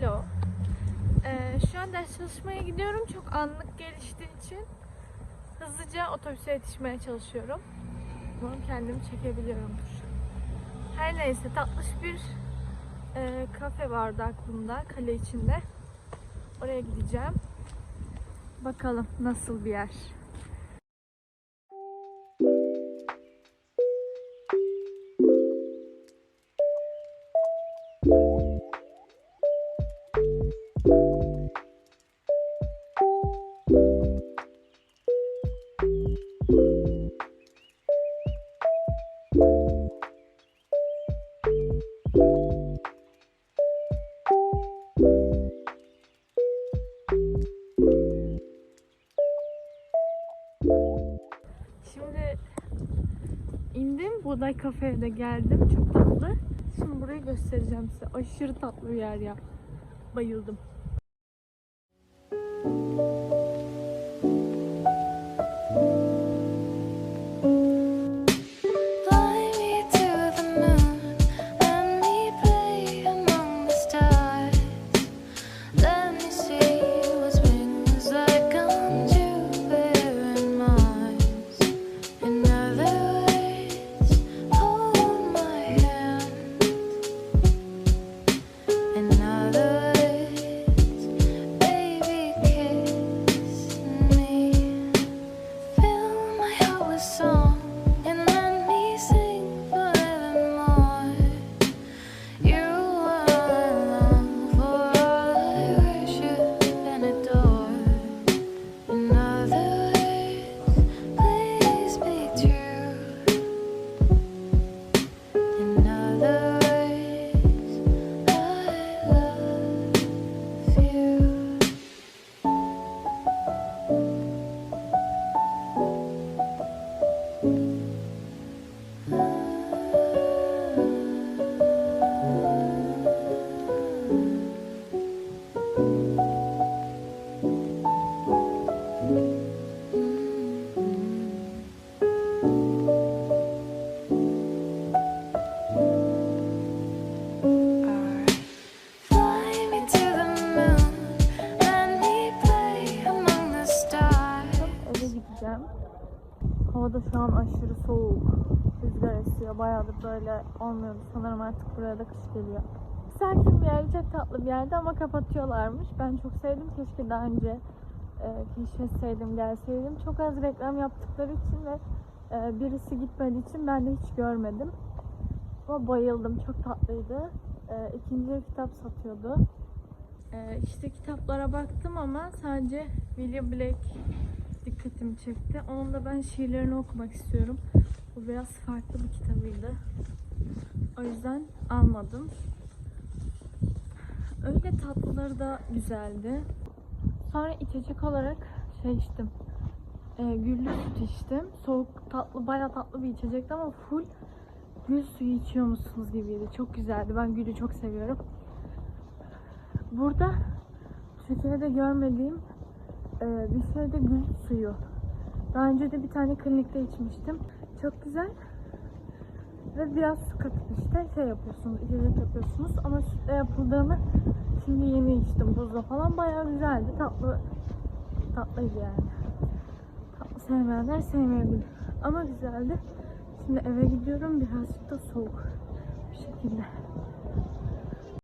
Hello. Ee, şu an ders çalışmaya gidiyorum. Çok anlık geliştiği için hızlıca otobüse yetişmeye çalışıyorum. Umarım kendimi çekebiliyorumdur. Her neyse tatlış bir e, kafe vardı aklımda kale içinde. Oraya gideceğim. Bakalım nasıl bir yer. İndim. Buğday kafeye de geldim. Çok tatlı. Şimdi burayı göstereceğim size. Aşırı tatlı bir yer ya. Bayıldım. Havada şu an aşırı soğuk. Rüzgar esiyor. Bayağıdır böyle olmuyordu. Sanırım artık buraya da kış geliyor. Sakin bir yer, çok tatlı bir yerde ama kapatıyorlarmış. Ben çok sevdim. Keşke daha önce e, keşfetseydim, gelseydim. Çok az reklam yaptıkları için ve e, birisi gitmediği için ben de hiç görmedim. Ama bayıldım. Çok tatlıydı. E, ikinci kitap satıyordu. E, işte kitaplara baktım ama sadece William Blake dikkatimi çekti. Onun da ben şiirlerini okumak istiyorum. Bu biraz farklı bir kitabıydı. O yüzden almadım. Öyle tatlıları da güzeldi. Sonra içecek olarak şey içtim. E, güllü süt içtim. Soğuk tatlı, bayağı tatlı bir içecekti ama full gül suyu içiyor musunuz gibiydi. Çok güzeldi. Ben gülü çok seviyorum. Burada Türkiye'de görmediğim ee, bir şey de gül suyu. Daha önce de bir tane klinikte içmiştim. Çok güzel. Ve biraz su katıp işte şey yapıyorsunuz, içecek yapıyorsunuz. Ama sütle yapıldığını şimdi yeni içtim buzla falan. Bayağı güzeldi. Tatlı, tatlıydı yani. Tatlı sevmeyenler sevmeyebilir. Ama güzeldi. Şimdi eve gidiyorum. Birazcık da soğuk bir şekilde.